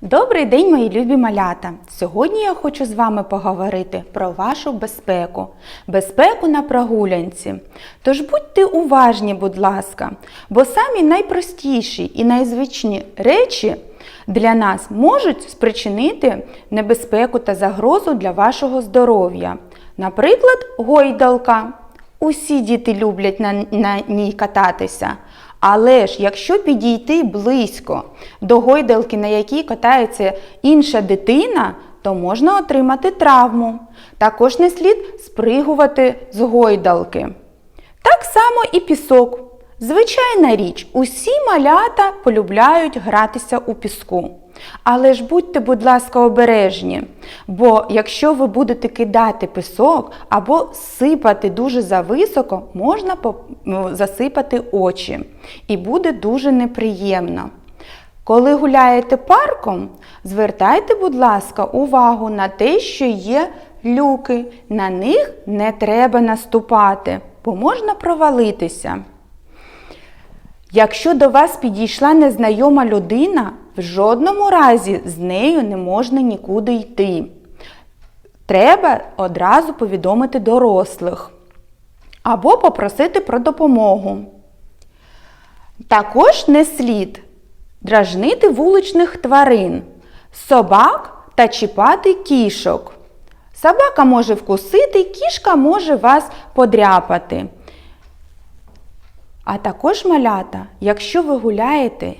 Добрий день, мої любі малята! Сьогодні я хочу з вами поговорити про вашу безпеку, безпеку на прогулянці. Тож будьте уважні, будь ласка, бо самі найпростіші і найзвичні речі для нас можуть спричинити небезпеку та загрозу для вашого здоров'я. Наприклад, гойдалка. Усі діти люблять на, на ній кататися. Але ж якщо підійти близько до гойдалки, на якій катається інша дитина, то можна отримати травму. Також не слід спригувати з гойдалки. Так само і пісок. Звичайна річ, усі малята полюбляють гратися у піску. Але ж будьте, будь ласка, обережні, бо якщо ви будете кидати пісок або сипати дуже зависоко, можна засипати очі і буде дуже неприємно. Коли гуляєте парком, звертайте, будь ласка, увагу на те, що є люки. На них не треба наступати, бо можна провалитися. Якщо до вас підійшла незнайома людина, в жодному разі з нею не можна нікуди йти. Треба одразу повідомити дорослих або попросити про допомогу. Також не слід дражнити вуличних тварин, собак та чіпати кішок. Собака може вкусити, кішка може вас подряпати. А також малята, якщо ви гуляєте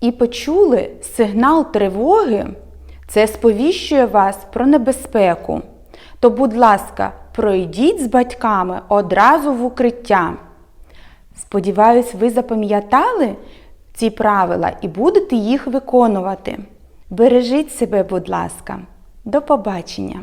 і почули сигнал тривоги, це сповіщує вас про небезпеку. То, будь ласка, пройдіть з батьками одразу в укриття. Сподіваюсь, ви запам'ятали ці правила і будете їх виконувати. Бережіть себе, будь ласка. До побачення!